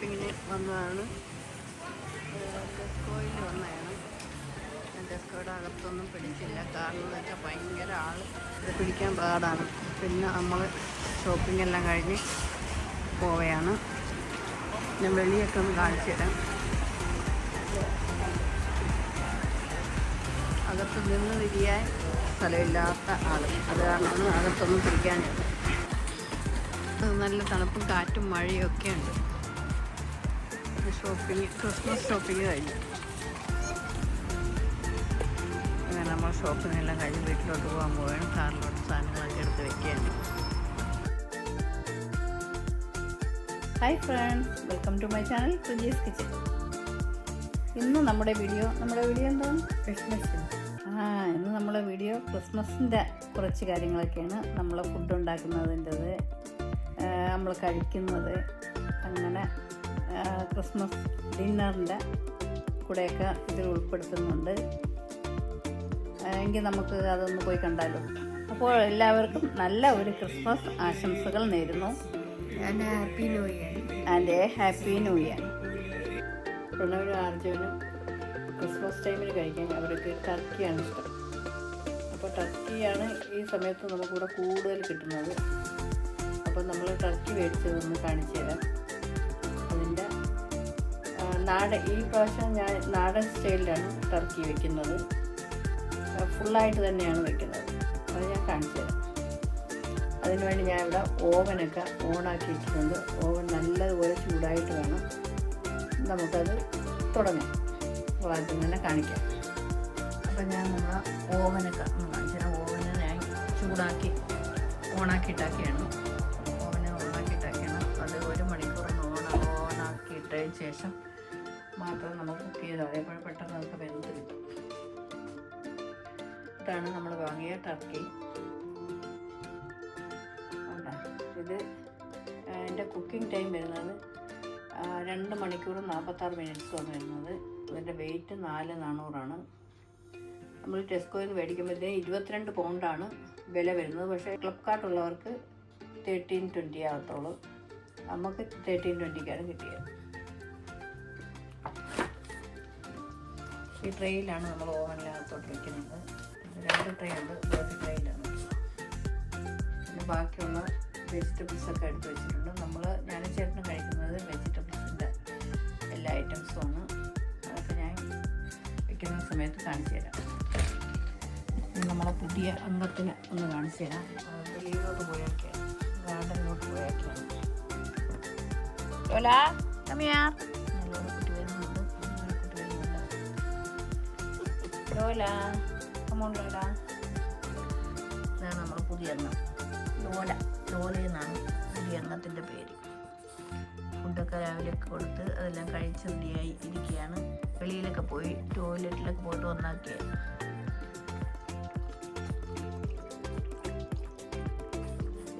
ഷോപ്പിങ്ങിന് വന്നതാണ്. ടെസ്കോയിൽ വന്നതാണ്. ഞാൻ ടെസ്കോയുടെ അകത്തൊന്നും പിടിച്ചില്ല. കാരണം എന്ന് വെച്ചാൽ ഭയങ്കര ആൾ ഇത് പിടിക്കാൻ പാടാണ്. പിന്നെ നമ്മൾ ഷോപ്പിംഗ് എല്ലാം കഴിഞ്ഞ് പോവുകയാണ് ഞാൻ വെളിയൊക്കെ ഒന്ന് കാണിച്ചു തരാം. അകത്ത് നിന്ന് തിരിയാൻ സ്ഥലമില്ലാത്ത ആൾ അത് കാരണമാണ് അകത്തൊന്നും പിടിക്കാൻ നല്ല തണുപ്പും കാറ്റും മഴയും ഒക്കെ ഉണ്ട് ഷോപ്പിംഗ് ക്രിസ്മസ് ഷോപ്പിംഗ് കഴിഞ്ഞു അങ്ങനെ നമ്മൾ ഷോപ്പിംഗ് എല്ലാം കഴിഞ്ഞ് വീട്ടിലോട്ട് പോകാൻ പോവുകയാണ് കാറിലോട്ട് സാധനങ്ങളൊക്കെ എടുത്ത് വെക്കുകയാണ് hi friends welcome to my channel Prijee's kitchen ഇന്ന് നമ്മുടെ വീഡിയോ നമ്മുടെ വീഡിയോ എന്താണ്? ക്രിസ്മസ് ആ ഇന്ന് നമ്മുടെ വീഡിയോ ക്രിസ്മസിന്റെ കുറച്ച് കാര്യങ്ങളൊക്കെയാണ്. നമ്മൾ ഫുഡ് ഉണ്ടാക്കുന്നതിന്റെത് നമ്മൾ കഴിക്കുന്നത് അങ്ങനെ ക്രിസ്മസ് ഡിന്നറിന്റെ കൂടെയൊക്കെ ഇതിൽ ഉൾപ്പെടുത്തുന്നുണ്ട്. എങ്കിൽ നമുക്ക് അതൊന്ന് പോയി കണ്ടാലോ. അപ്പോൾ എല്ലാവർക്കും നല്ല ഒരു ക്രിസ്മസ് ആശംസകൾ നേരുന്നു. Happy new year. And a happy new year. പ്രണവിനും ആർജുവിനും ക്രിസ്മസ് ടൈമിൽ കഴിക്കാൻ അവർക്ക് ടർക്കിയാണ് ഇഷ്ടം. അപ്പോൾ ടർക്കിയാണ് ഈ സമയത്ത് നമുക്കിവിടെ കൂടുതൽ കിട്ടുന്നത്. അപ്പോൾ നമ്മൾ ടർക്കി മേടിച്ചതൊന്ന് കാണിച്ചു തരാം. നാടൻ ഈ പ്രാവശ്യം ഞാൻ നാടൻ സ്റ്റൈലിലാണ് ടർക്കി വെക്കുന്നത്. ഫുള്ളായിട്ട് തന്നെയാണ് വെക്കുന്നത്. അത് ഞാൻ കാണിച്ചു തരാം. അതിനുവേണ്ടി ഞാൻ ഇവിടെ ഓവനൊക്കെ ഓണാക്കി ഇട്ടിട്ടുണ്ട് ഓവൻ നല്ലതുപോലെ ചൂടായിട്ട് വേണം. നമുക്കത് തുടങ്ങാം. അപ്പോൾ ആദ്യം തന്നെ കാണിക്കാം. അപ്പോൾ ഞാൻ നമ്മൾ ഓവനൊക്കെ ഒന്ന് കാണിച്ചു തരാം. ഓവന് ഞാൻ ചൂടാക്കി ഓണാക്കിയിട്ടാക്കിയാണ് ഓവന് ഓണാക്കിയിട്ടാക്കിയാണ് അത് ഒരു മണിക്കൂർ ഓണ ഓണാക്കിയിട്ടതിന് ശേഷം മാത്രം നമ്മൾ കുക്ക് ചെയ്താൽ അതേപോലെ പെട്ടെന്ന് നമുക്ക് വെന്ത് കിട്ടും. ഇതാണ് നമ്മൾ വാങ്ങിയ ടർക്കി? ഇത് എന്റെ കുക്കിംഗ് ടൈം വരുന്നത് രണ്ട് മണിക്കൂർ നാൽപ്പത്താറ് മിനിറ്റ്സുമാണ് വരുന്നത്. ഇതിന്റെ വെയിറ്റ് നാല് നാനൂറാണ്. നമ്മൾ ടെസ്കോയിൽ നിന്ന് മേടിക്കുമ്പോഴത്തേ ഇരുപത്തിരണ്ട് പൗണ്ടാണ് വില വരുന്നത്. പക്ഷേ ഫ്ലിപ്കാർട്ട് ഉള്ളവർക്ക് തേർട്ടീൻ ട്വന്റി ആകത്തുള്ളൂ. നമുക്ക് തേർട്ടീൻ ട്വന്റിക്കാണ് കിട്ടിയത്. ഈ ട്രെയിലാണ് നമ്മൾ ഓവനിനകത്തോട്ട് വയ്ക്കുന്നത് രണ്ട് ട്രേ ഉണ്ട് ഒരു ട്രെയിലാണ് പിന്നെ ബാക്കിയുള്ള വെജിറ്റബിൾസ് ഒക്കെ എടുത്ത് വെച്ചിട്ടുണ്ട്. നമ്മൾ ഞാൻ ചേട്ടന് കഴിക്കുന്നത് വെജിറ്റബിൾസിന്റെ എല്ലാ ഐറ്റംസും ആണ്. അതൊക്കെ ഞാൻ വയ്ക്കുന്ന സമയത്ത് കാണിച്ചു തരാം. നമ്മളെ പുതിയ അംഗത്തിന് ഒന്ന് കാണിച്ചു തരാം. വെളിയിലോട്ട് പോയൊക്കെയാണ് ഗാർഡനിലോട്ട് പോയൊക്കെയാണ് കമ്മിയാർ നല്ലോണം ലോല കമോണ്ടോല ഇതാണ് നമ്മുടെ പുതിയ എണ്ണം. ലോല ലോല എന്നാണ് പുതിയ എണ്ണത്തിന്റെ പേര്. ഫുഡൊക്കെ രാവിലെയൊക്കെ കൊടുത്ത് അതെല്ലാം കഴിച്ച് റെഡിയായി ഇരിക്കുകയാണ്. വെളിയിലൊക്കെ പോയി ടോയ്ലറ്റിലൊക്കെ പോയിട്ട് ഒന്നാക്കിയത്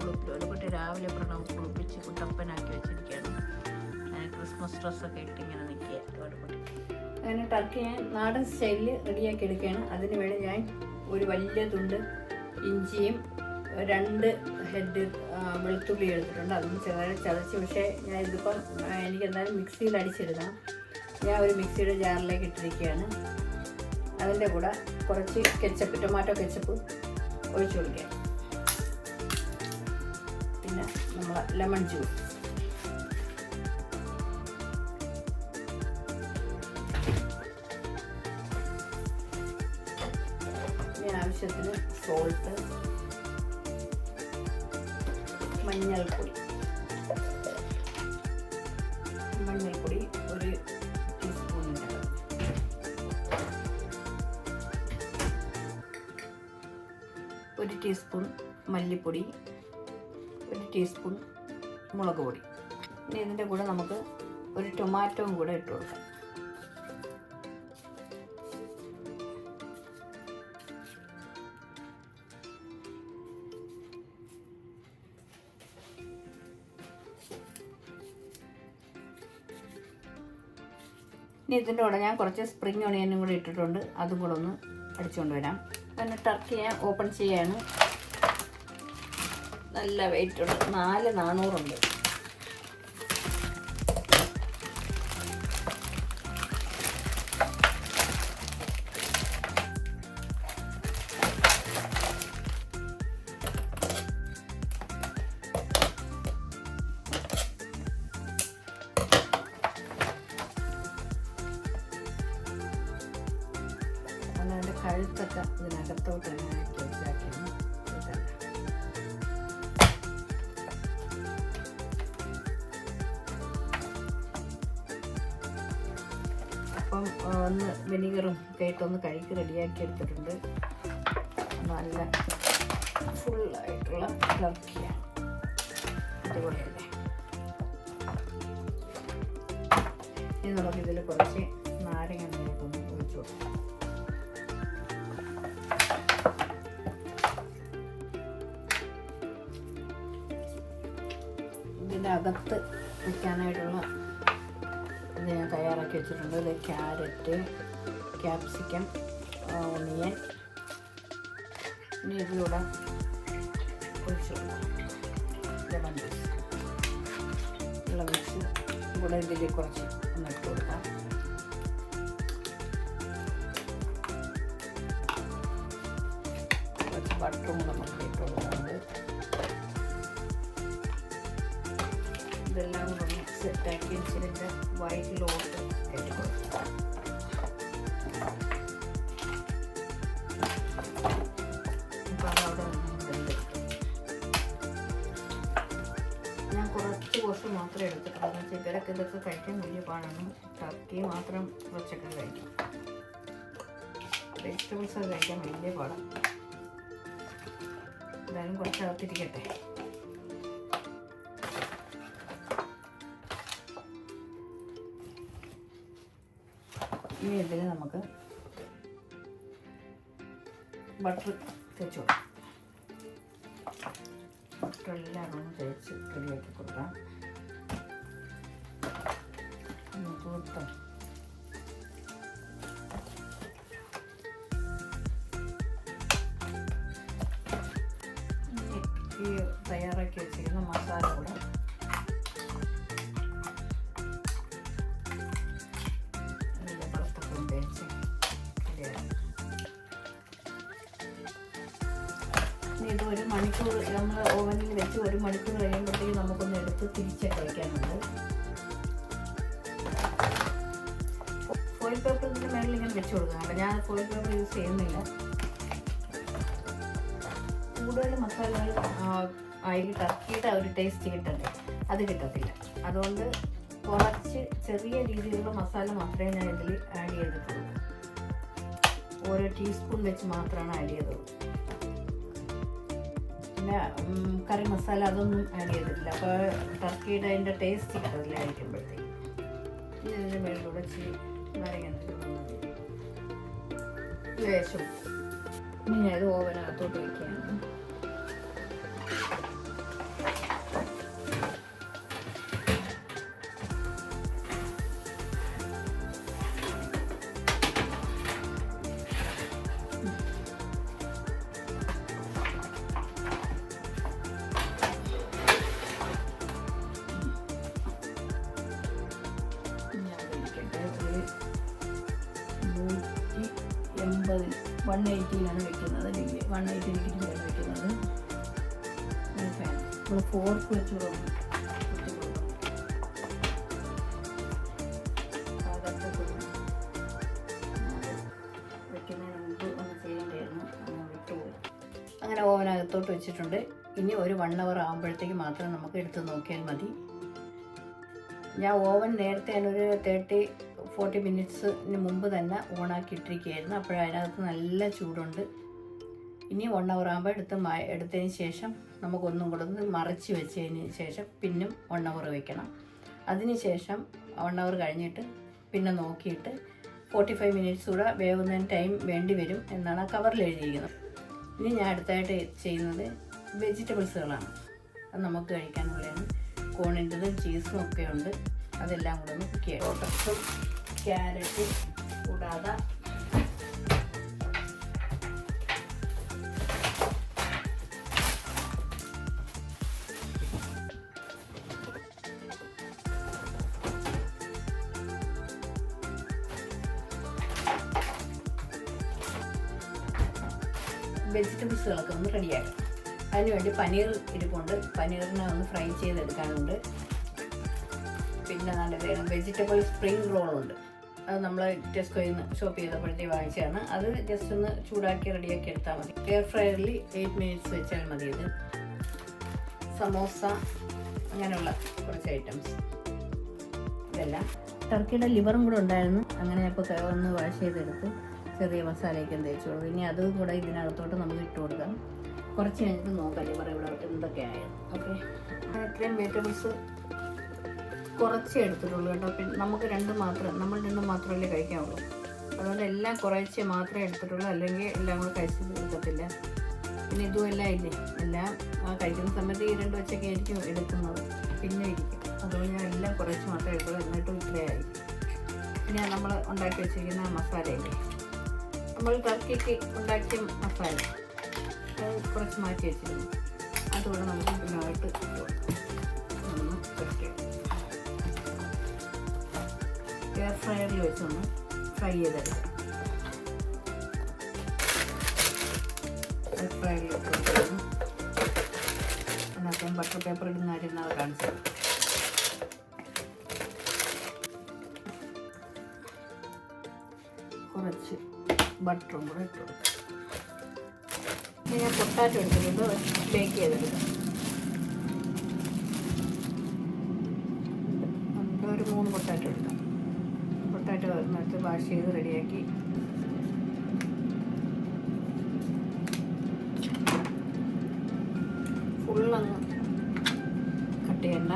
കുളിപ്പിലോട് കുട്ടി രാവിലെ പ്രണവ് കുളിപ്പിച്ച് കുട്ടപ്പനാക്കി വെച്ചിരിക്കുകയാണ്. ക്രിസ്മസ് ഡ്രസ്സൊക്കെ ഇട്ട് ഇങ്ങനെ നിൽക്കുക അങ്ങനെ ടർക്കി ഞാൻ നാടൻ സ്റ്റൈലിൽ റെഡിയാക്കി എടുക്കുകയാണ്. അതിന് വേണ്ടി ഞാൻ ഒരു വലിയ തുണ്ട് ഇഞ്ചിയും രണ്ട് ഹെഡ് വെളുത്തുള്ളി എടുത്തിട്ടുണ്ട്. അതും ചെറുതായി ചതച്ച്. പക്ഷേ ഞാൻ ഇതിപ്പം എനിക്ക് എന്തായാലും മിക്സിയിൽ അടിച്ചെടുക്കണം ഞാൻ ഒരു മിക്സിയുടെ ജാറിലേക്ക് ഇട്ടിരിക്കുകയാണ്. അതിന്റെ കൂടെ കുറച്ച് കെച്ചപ്പ് ടൊമാറ്റോ കെച്ചപ്പ് ഒഴിച്ചു കൊടുക്കുക പിന്നെ നമ്മൾ ലെമൺ ജ്യൂസ് ടീസ്പൂൺ മല്ലിപ്പൊടി ഒരു ടീസ്പൂൺ മുളക് പൊടി. ഇനി ഇതിന്റെ കൂടെ നമുക്ക് ഒരു ടൊമാറ്റോയും കൂടെ ഇട്ട് കൊടുക്കാം. ഇനി ഇതിന്റെ കൂടെ ഞാൻ കുറച്ച് സ്പ്രിങ് ഒണിയനും കൂടി ഇട്ടിട്ടുണ്ട്. അതും കൂടെ ഒന്ന് അടിച്ചുകൊണ്ട് വരാം. പിന്നെ ടർക്കി ഞാൻ ഓപ്പൺ ചെയ്യാണ്. നല്ല വെയിറ്റ് ഉണ്ട്. നാല് നാനൂറുണ്ട് എടുത്തൊക്കെ ഇതിനകത്തോട്ട് തന്നെ ആക്കി അപ്പം ഒന്ന് വിനീഗറും ഒക്കെ ഇട്ടൊന്ന് കഴുകി റെഡിയാക്കി എടുത്തിട്ടുണ്ട്. നല്ല ഫുള്ളായിട്ടുള്ള ടർക്കിയാണ് അടിപൊളിയല്ലേ? ഇനി നമുക്കിതിൽ കുറച്ച് വെച്ചിട്ടുണ്ട്. ഇത് ക്യാരറ്റ് ക്യാപ്സിക്കം ഓണിയൻ. ഇനി ഇതിലൂടെ ഒഴിച്ചു കൊടുക്കാം. ലെമൺ ജ്യൂസ് ഇതിൽ കുറച്ച് ഒന്ന് ഇട്ട് കൊടുക്കാം. കുറച്ച് ബട്ടറും കൂടെ നമുക്ക് ഇട്ട് കൊടുക്കുന്നുണ്ട് ഇതെല്ലാം കൂടെ സെറ്റാക്കി വെച്ചിട്ട് വയറ്റിലോട്ട് ഞാൻ കുറച്ച് കുറച്ച് മാത്രമേ എടുത്തിട്ടുള്ളൂ. എന്ന് വെച്ചാൽ ഇതൊക്കെ കഴിക്കാൻ വലിയ പാടാണ്. ടർക്കി മാത്രം കുറച്ചൊക്കെ കഴിക്കും. വെജിറ്റബിൾസ് കഴിക്കാൻ വലിയ പാടാണ് ഇനി ഇതിൽ നമുക്ക് ബട്ടർ തേച്ച് കൊടുക്കാം. ബട്ടർ എല്ലാം ഒന്ന് തേച്ച് റെഡിയാക്കി കൊടുക്കാം. ഒന്ന് തൂത്തും വയ്ക്കാനുണ്ട് ഫോയിൽ പേപ്പർ ഇതിന്റെ മേളിൽ ഇങ്ങനെ വെച്ച് കൊടുക്കുന്നുണ്ട് ഞാൻ ഫോയിൽ പേപ്പർ യൂസ് ചെയ്യുന്നില്ല. കൂടുതൽ മസാലകൾ ആയി ടർക്കിയുടെ ആ ഒരു ടേസ്റ്റ് കിട്ടണ്ടേ? അത് കിട്ടത്തില്ല. അതുകൊണ്ട് കുറച്ച് ചെറിയ രീതിയിലുള്ള മസാല മാത്രമേ ഞാൻ ഇതിൽ ആഡ് ചെയ്തിട്ടുള്ളൂ. ഓരോ ടീസ്പൂൺ വെച്ച് മാത്രമാണ് ആഡ് ചെയ്തത് പിന്നെ കറി മസാല അതൊന്നും ആഡ് ചെയ്തിട്ടില്ല. അപ്പോൾ ടർക്കിയുടെ അതിന്റെ ടേസ്റ്റ് കിട്ടില്ല കഴിക്കുമ്പോഴത്തേക്ക്. ഇനി ഇതിന്റെ മേളിലൂടെ ഇച്ചിരി നാരങ്ങ നീര് മതി. ലേശം ഇനി ഞാൻ ഇത് ഓവനകത്തോട്ട് വയ്ക്കുകയാണ് എൺപതിൽ വൺ എയ്റ്റിയിലാണ് വെക്കുന്നത് ഡിഗ്രി വൺ എയ്റ്റി ഡിഗ്രിയിലാണ് വെക്കുന്നത്. ഫാൻ നമ്മൾ ഫോർക്ക് വെച്ച് അങ്ങനെ ഓവനകത്തോട്ട് വെച്ചിട്ടുണ്ട്. ഇനി ഒരു വൺ അവർ ആകുമ്പോഴത്തേക്ക് മാത്രം നമുക്ക് എടുത്ത് നോക്കിയാൽ മതി. ഞാൻ ഓവൻ നേരത്തെ ഞാനൊരു തേർട്ടി ഫോർട്ടി മിനിറ്റ്സിന് മുമ്പ് തന്നെ ഓണാക്കി ഇട്ടിരിക്കുകയായിരുന്നു അപ്പോഴതിനകത്ത് നല്ല ചൂടുണ്ട്. ഇനി വൺ അവർ ആകുമ്പോൾ എടുത്ത് എടുത്തതിന് ശേഷം നമുക്കൊന്നും കൂടെ മറിച്ച് വെച്ചതിന് ശേഷം പിന്നും വൺ അവർ വെക്കണം. അതിന് ശേഷം വൺ അവർ കഴിഞ്ഞിട്ട് പിന്നെ നോക്കിയിട്ട് ഫോർട്ടി ഫൈവ് മിനിറ്റ്സ് കൂടെ വേവുന്നതിന് ടൈം വേണ്ടി വരും എന്നാണ് ആ കവറിൽ എഴുതിയിരിക്കുന്നത്. ഇനി ഞാൻ അടുത്തായിട്ട് ചെയ്യുന്നത് വെജിറ്റബിൾസുകളാണ് അത് നമുക്ക് കഴിക്കാൻ കഴിക്കാനുള്ളതാണ് കോണിന്റെതും ചീസും ഒക്കെ ഉണ്ട്. അതെല്ലാം കൂടെ ഒന്ന് കുക്ക് ചെയ്യാം ലോട്ടസും ക്യാരറ്റും കൂടാതെ വെജിറ്റബിൾസുകളൊക്കെ ഒന്ന് റെഡിയാക്കാം അതിനുവേണ്ടി പനീർ ഇരിപ്പുണ്ട്. പനീറിനെ ഒന്ന് ഫ്രൈ ചെയ്തെടുക്കാനുണ്ട്. പിന്നെ നല്ല വേണം. വെജിറ്റബിൾ സ്പ്രിംഗ് റോളുണ്ട്. അത് നമ്മൾ ടെസ്കോയിൽ നിന്ന് ഷോപ്പ് ചെയ്തപ്പോഴത്തേക്ക് വാങ്ങിച്ചതാണ്. അത് ജസ്റ്റ് ഒന്ന് ചൂടാക്കി റെഡിയാക്കി എടുത്താൽ മതി. എയർ ഫ്രയറിൽ എയ്റ്റ് മിനിറ്റ്സ് വെച്ചാൽ മതി ഇത്. സമോസ അങ്ങനെയുള്ള കുറച്ച് ഐറ്റംസ് ഇതെല്ലാം. ടർക്കിയുടെ ലിവറും കൂടെ ഉണ്ടായിരുന്നു. അങ്ങനെ ഞാൻ അപ്പോൾ ഒന്ന് വാഷ് ചെയ്തെടുത്ത്. ചെറിയ മസാലയൊക്കെ തേച്ച് ഇനി അതും കൂടെ ഇതിനകത്തോട്ട് നമുക്ക് ഇട്ട് കൊടുക്കാം. കുറച്ച് കഴിഞ്ഞിട്ട് നോക്കാം ലിവർ ഇവിടെ എന്തൊക്കെയായത് ഓക്കെ? ഇത്രയും വെജിറ്റബിൾസ് കുറച്ചേ എടുത്തിട്ടുള്ളൂ കേട്ടോ. പിന്നെ നമുക്ക് രണ്ട് മാത്രം നമ്മൾ രണ്ട് മാത്രമല്ലേ കഴിക്കാവുള്ളൂ. അതുകൊണ്ട് എല്ലാം കുറേശ്ശെ മാത്രമേ എടുത്തിട്ടുള്ളൂ. അല്ലെങ്കിൽ എല്ലാം കൂടെ കഴിച്ച് തീർക്കത്തില്ല. പിന്നെ ഇതും എല്ലാം ഇല്ലേ? എല്ലാം ആ കഴിക്കുന്ന സമയത്ത് ഈ രണ്ട് വെച്ചൊക്കെ ആയിരിക്കും എടുക്കുന്നത്. പിന്നെ ഇരിക്കും. അതുകൊണ്ട് ഞാൻ എല്ലാം കുറച്ച് മാത്രമേ എടുത്തുള്ളൂ. എന്നിട്ടും ഇത്രയായി പിന്നെ നമ്മൾ ഉണ്ടാക്കി വെച്ചിരിക്കുന്ന മസാലയില്ലേ? നമ്മൾ ടർക്കിക്ക് ഉണ്ടാക്കിയ മസാല. കുറച്ച് മാറ്റി വെച്ചിരുന്നു അതുകൂടെ നമുക്ക് കൊടുക്കാം. ഒന്ന്. എയർ ഫ്രയറിൽ വെച്ചൊന്ന് ഫ്രൈ ചെയ്തെടുക്കാം എയർ ഫ്രയറിൽ കൊടുക്കുന്നു അതിനകത്ത് ബട്ടർ പേപ്പർ ഇടുന്ന കാര്യം നാളെ കാണിച്ചു കുറച്ച് ബട്ടറും കൂടെ ഇട്ട് കൊടുക്കാം ഞാൻ പൊട്ടാറ്റോ എടുത്തിട്ടുണ്ട് ബേക്ക് ചെയ്തെടുക്കാം. ഒരു മൂന്ന് പൊട്ടാറ്റോ എടുക്കാം. പൊട്ടാറ്റോ എന്നിട്ട് വാഷ് ചെയ്ത് റെഡിയാക്കി ഫുള്ളങ്ങ് കട്ട് ചെയ്യണ്ട.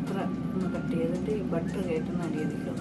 ഇത്ര ഒന്ന് കട്ട് ചെയ്തിട്ട് ഈ ബട്ടർ കയറ്റുന്ന രീതിക്ക്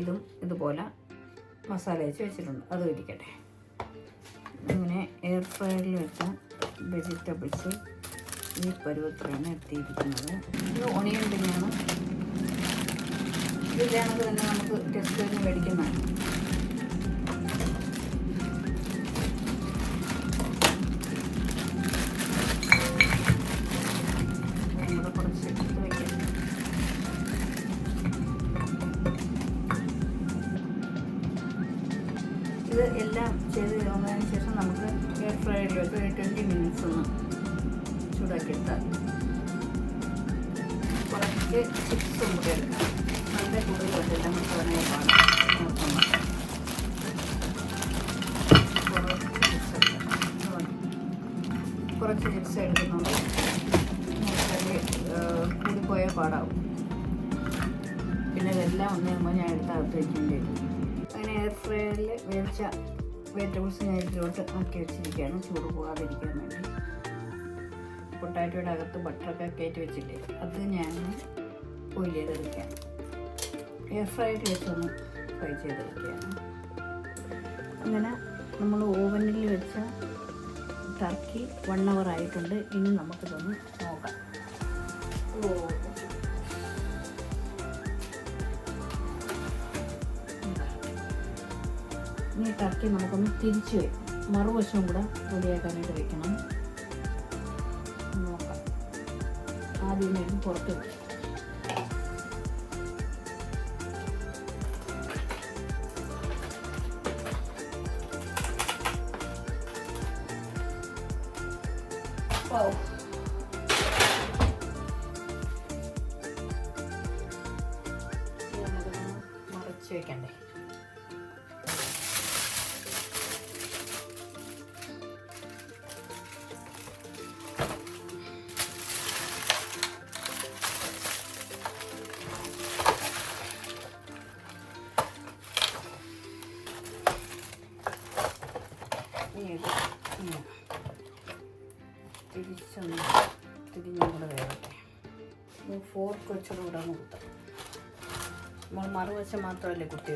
ഇതും ഇതുപോലെ മസാല വെച്ച് വെച്ചിട്ടുണ്ട്. അതും ഇരിക്കട്ടെ. ഇങ്ങനെ എയർ ഫ്രയറിൽ വെച്ച വെജിറ്റബിൾസ് ഈ പരുവത്തിലാണ് എത്തിയിരിക്കുന്നത്. ഇത് ഒണിയൻ ഇത് ഇതിലാണെങ്കിൽ തന്നെ നമുക്ക് ടെസ്റ്റ് മേടിക്കുന്നതാണ് ചിപ്സ് എടുക്കുന്നുണ്ട് കൂടിപ്പോയ പാടാവും. പിന്നെ ഇതെല്ലാം ഒന്ന് കഴിയുമ്പോൾ ഞാൻ എടുത്ത് അകത്ത് വയ്ക്കേണ്ടി വരും. അങ്ങനെ എയർ ഫ്രയറിൽ വേവിച്ച വെജിറ്റബിൾസ് ഞാൻ ഇതിലോട്ട് ആക്കി വെച്ചിരിക്കുകയാണ്. ചൂട് പോകാതിരിക്കാൻ വേണ്ടി. പൊട്ടാറ്റോയുടെ അകത്ത് ബട്ടറൊക്കെ കയറ്റി വെച്ചില്ലേ അത് ഞാൻ ബോയിൽ ചെയ്തെടുക്കാം എയർ ഫ്രൈഡ് വെച്ചൊന്ന് ഫ്രൈ ചെയ്തെടുക്കുകയാണ്. അങ്ങനെ നമ്മൾ ഓവനിൽ വെച്ച ടർക്കി വൺ അവർ ആയിട്ടുണ്ട്. ഇനി നമുക്കിതൊന്ന് നോക്കാം. ഇനി ടർക്കി നമുക്കൊന്ന് തിരിച്ച് വയ്ക്കും മറുവശവും കൂടെ റെഡിയാക്കാനായിട്ട് വെക്കണം. നോക്കാം. ആദ്യം പുറത്ത് വയ്ക്കും 12. ഫോർക്ക് വെച്ചോട് കൂടെ ഒന്ന് കുത്താം നമ്മൾ മറുവശം മാത്രമല്ലേ കുത്തി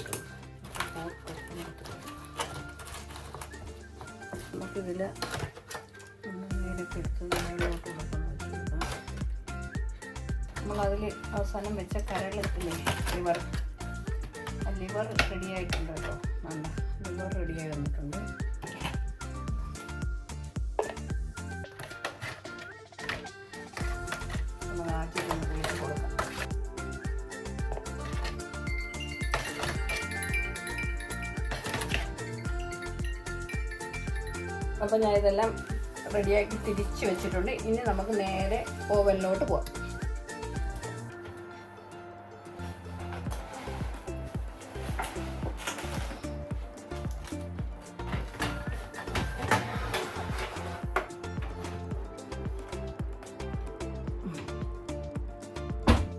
നമുക്കിതിൽ നമ്മളതിൽ അവസാനം വെച്ച കരളത്തില്ലേ ലിവർ. ലിവർ റെഡി ആയിട്ടുണ്ട് കേട്ടോ. നല്ല ലിവർ റെഡിയായി വന്നിട്ടുണ്ട്. അപ്പോൾ ഞാൻ ഇതെല്ലാം റെഡിയാക്കി തിരിച്ച് വെച്ചിട്ടുണ്ട്. ഇനി നമുക്ക് നേരെ ഓവനിലോട്ട് പോവാം.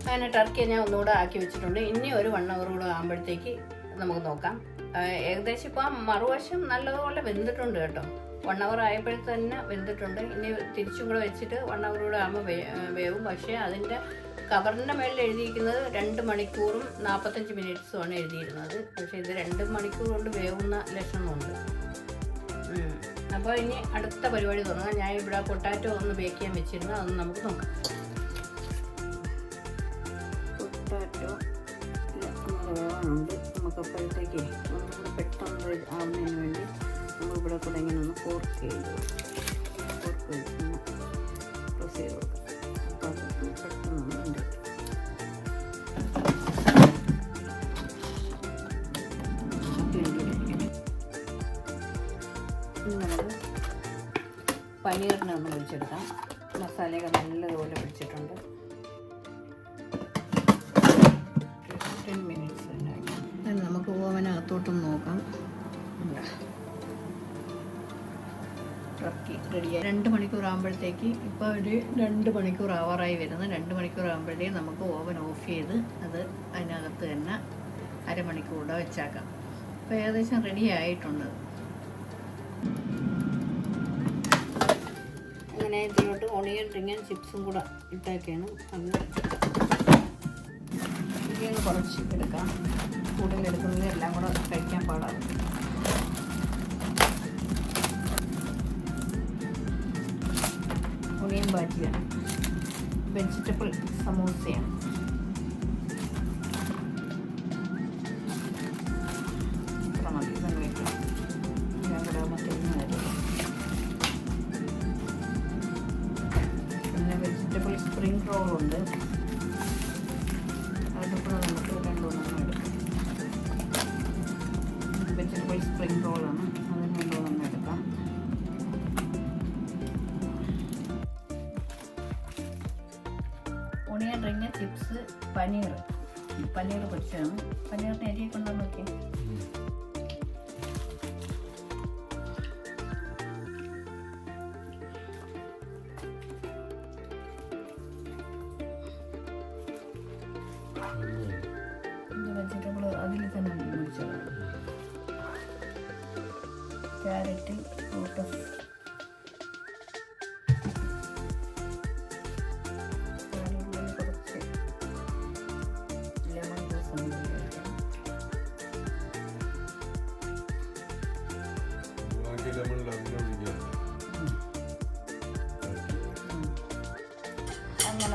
അങ്ങനെ ടർക്കി ഞാൻ ഒന്നുകൂടെ ആക്കി വെച്ചിട്ടുണ്ട്. ഇനി ഒരു വൺ അവർ കൂടെ ആകുമ്പോഴത്തേക്ക് നമുക്ക് നോക്കാം. ഏകദേശം ഇപ്പോൾ മറുവശം നല്ലതുപോലെ വെന്തിട്ടുണ്ട് കേട്ടോ. വൺ അവർ ആയപ്പോഴത്തെ തന്നെ വെന്തിട്ടുണ്ട്. ഇനി തിരിച്ചും കൂടെ വെച്ചിട്ട് വൺ അവർ കൂടെ ആകുമ്പോൾ വേവും. പക്ഷേ അതിന്റെ കവറിന്റെ മേളിൽ എഴുതിയിരിക്കുന്നത് രണ്ട് മണിക്കൂറും നാൽപ്പത്തഞ്ച് മിനിറ്റ്സുമാണ് എഴുതിയിരുന്നത്. പക്ഷേ ഇത് രണ്ട് മണിക്കൂർ കൊണ്ട് വേവുന്ന ലക്ഷണമുണ്ട്. അപ്പോൾ ഇനി അടുത്ത പരിപാടി തുടങ്ങാം. ഞാൻ ഇവിടെ പൊട്ടാറ്റോ ഒന്ന് ബേക്ക് ചെയ്യാൻ വെച്ചിരുന്നു. അതൊന്ന് നമുക്ക് നോക്കാം. വേവാനുണ്ട് നമുക്കപ്പോഴത്തേക്ക് ഒന്നുകൂടെ പെട്ടെന്ന് ആവുന്നതിന് വേണ്ടി നമ്മൾ ഇവിടെ കൂടെ ഇങ്ങനെ ഒന്ന് ഫോർക്ക് ചെയ്ത് ഫോർക്ക് വെച്ച് ചെയ്ത് കൊടുക്കാം. ഒന്ന് ഒഴിച്ചെടുക്കാം. മസാലയൊക്കെ നല്ലതുപോലെ പിടിച്ചിട്ടുണ്ട്. ടെൻ നമുക്ക് ഓവനകത്തോട്ടൊന്ന് നോക്കാം. റെഡിയായി രണ്ട് മണിക്കൂർ ആകുമ്പോഴത്തേക്ക് ഇപ്പോൾ ഒരു രണ്ട് മണിക്കൂർ ആവാറായി വരുന്നത് രണ്ട് മണിക്കൂർ ആകുമ്പോഴത്തേക്ക് നമുക്ക് ഓവൻ ഓഫ് ചെയ്ത് അത് അതിനകത്ത് തന്നെ അരമണിക്കൂർ കൂടെ വെച്ചാക്കാം. അപ്പോൾ ഏകദേശം റെഡി ആയിട്ടുണ്ട്. അങ്ങനെ ഇതിലോട്ട് ഒണിയൻ റിങ്ങൻ ചിപ്സും കൂടെ ഇട്ടൊക്കെയാണ് ഇതിന് കുറച്ച് എടുക്കാം. കൂടുതൽ എടുക്കുന്നത് എല്ലാം കൂടെ കഴിക്കാൻ പാടാണ്. ഉണിയൻ ബാറ്റിയാണ്. വെജിറ്റബിൾ സമൂസയാണ്. വെജിറ്റബിൾ സ്പ്രിംഗ് റോളുണ്ട്.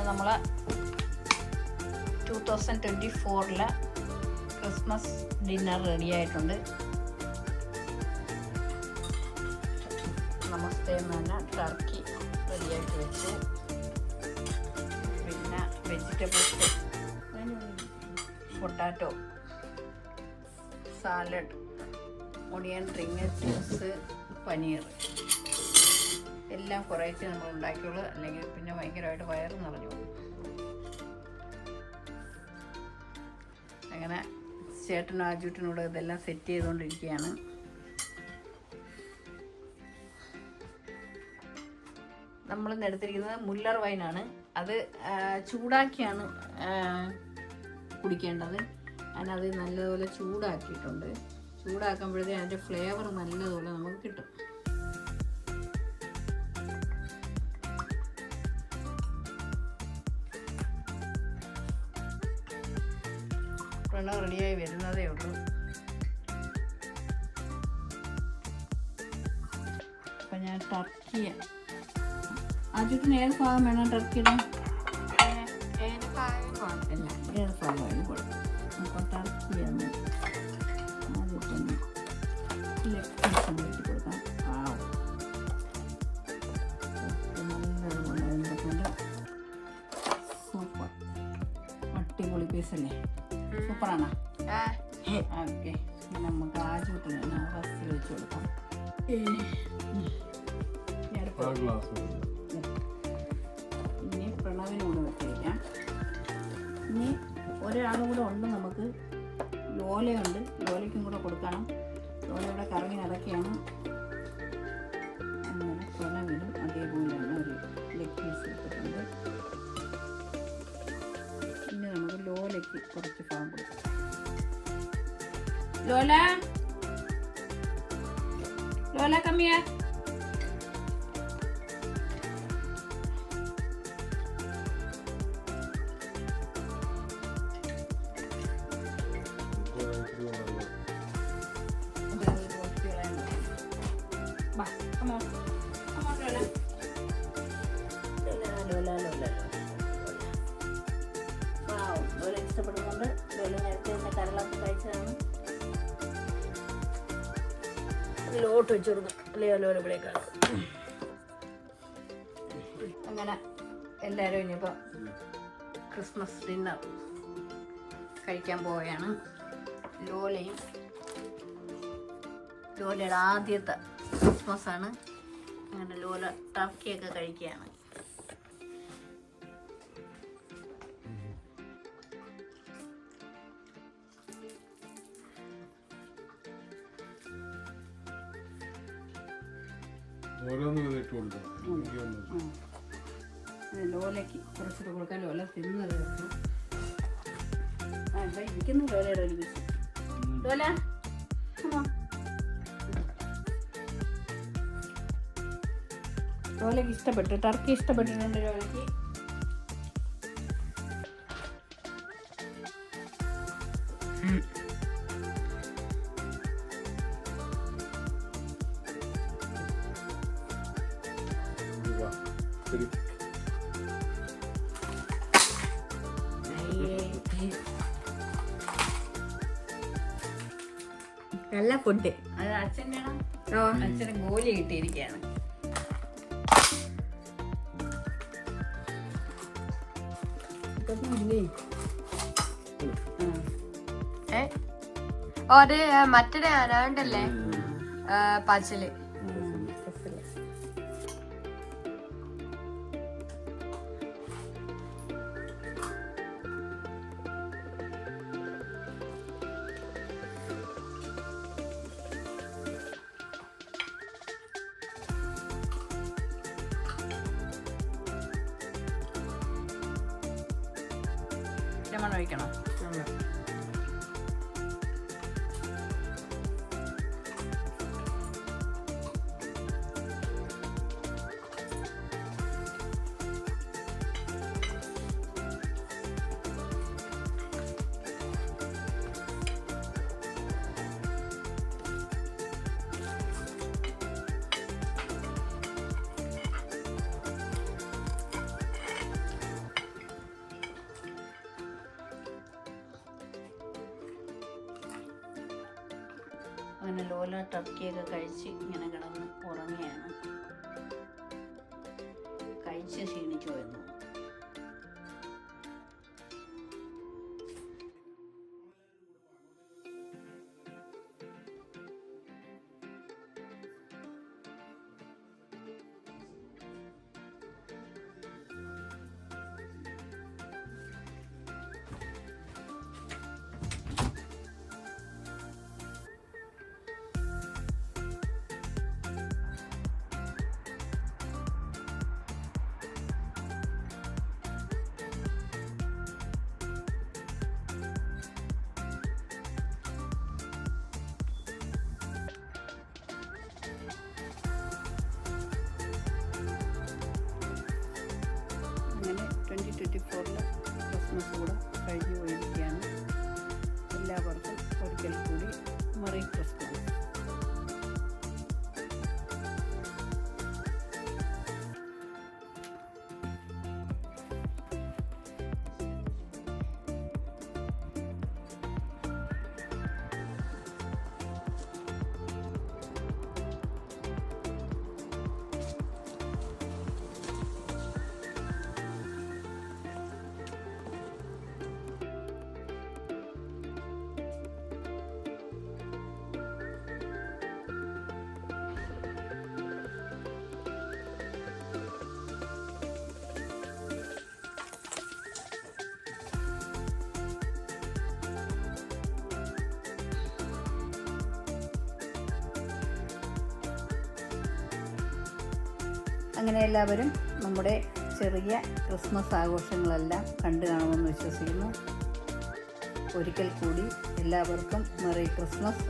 നമ്മൾ ടു തൗസൻഡ് ട്വന്റി ഫോറിലെ ക്രിസ്മസ് ഡിന്നർ റെഡി ആയിട്ടുണ്ട്. നമസ്തേ എന്ന് തന്നെ ടർക്കി റെഡിയാക്കി വെച്ചു. പിന്നെ vegetables potato salad onion ring juice paneer എല്ലാം കുറേശ്ശെ നമ്മൾ ഉണ്ടാക്കിയുള്ളൂ. അല്ലെങ്കിൽ പിന്നെ ഭയങ്കരമായിട്ട് വയറ് നിറഞ്ഞു അങ്ങനെ ചേട്ടനും ആജൂട്ടിനോട് ഇതെല്ലാം സെറ്റ് ചെയ്തുകൊണ്ടിരിക്കുകയാണ്. നമ്മൾ എടുത്തിരിക്കുന്നത് മുല്ലർ വൈനാണ് അത് ചൂടാക്കിയാണ് കുടിക്കേണ്ടത്. അതിനത് നല്ലതുപോലെ ചൂടാക്കിയിട്ടുണ്ട്. ചൂടാക്കുമ്പോഴത്തേ അതിന്റെ ഫ്ലേവർ നല്ലതുപോലെ നമുക്ക് കിട്ടും. റെഡിയായി വരുന്നതേ ഉള്ളൂ അപ്പം ഞാൻ ടർക്കിയ ആദ്യത്തിന് ഏത് ഭാഗം വേണം ടർക്കിയുടെ നമുക്ക് ആജൂട്ടിന് ഫസ്റ്റ് വെച്ച് കൊടുക്കാം. ആ ഇനി പ്രണവിനോട് വെച്ചേക്കാം. ഇനി ഒരാളും കൂടെ ഉണ്ട് നമുക്ക്. ലോലയുണ്ട് ലോലയ്ക്കും കൂടെ കൊടുക്കണം. ലോല ഇവിടെ കറങ്ങി നടക്കുകയാണ്. അങ്ങനെ പ്രണവിനും അതേപോലെയാണ് ഒരു ലെഗ് പീസ് ഇട്ടിട്ടുണ്ട് ഇനി നമുക്ക് ലോലയ്ക്ക് കുറച്ച് ഫാം കൊടുക്കാം. ലോല ലോല കമ്മിയാ ലോട്ട് വെച്ച് കൊടുക്കും അല്ലേ ലോല ഇവിടേക്കാണ് അങ്ങനെ എല്ലാവരും ഇനിയിപ്പോൾ ക്രിസ്മസ് ഡിന്നർ കഴിക്കാൻ പോവുകയാണ്. ലോലയും ലോലയുടെ ആദ്യത്തെ ക്രിസ്മസ് ആണ്. അങ്ങനെ ലോല ടർക്കിയൊക്കെ കഴിക്കുകയാണ്. ഇട്ട്. ഇത് ലോലയ്ക്ക് കുറച്ചിട്ട് കൊടുക്കാൻ ലോല തിന്നത് ആ ഇവിടെ ഇരിക്കുന്നു ലോലയുടെ ഒരു പീസ് ലോല. ലോലയ്ക്ക് ഇഷ്ടപ്പെട്ടു ടർക്കി ഇഷ്ടപ്പെട്ടിട്ടുണ്ട് ലോലയ്ക്ക്. ഫുഡ് അത് ഓ അച്ഛന് ഗോലി കിട്ടിയിരിക്കുകയാണ്. ഒരു മറ്റേ അനാണ്ടല്ലേ പച്ചൽ. ലെമൺ ഒഴിക്കണം അങ്ങനെ കഴിച്ച് ട്വന്റി ട്വന്റി ഫോറിൽ ക്രിസ്മസ് കൂടെ കഴിഞ്ഞു പോയിരിക്കുകയാണ് എല്ലാവർക്കും ഒരിക്കൽ കൂടി അങ്ങനെ എല്ലാവരും നമ്മുടെ ചെറിയ ക്രിസ്മസ് ആഘോഷങ്ങളെല്ലാം കണ്ടു കാണുമെന്ന് വിശ്വസിക്കുന്നു ഒരിക്കൽ കൂടി എല്ലാവർക്കും മെറി ക്രിസ്മസ്.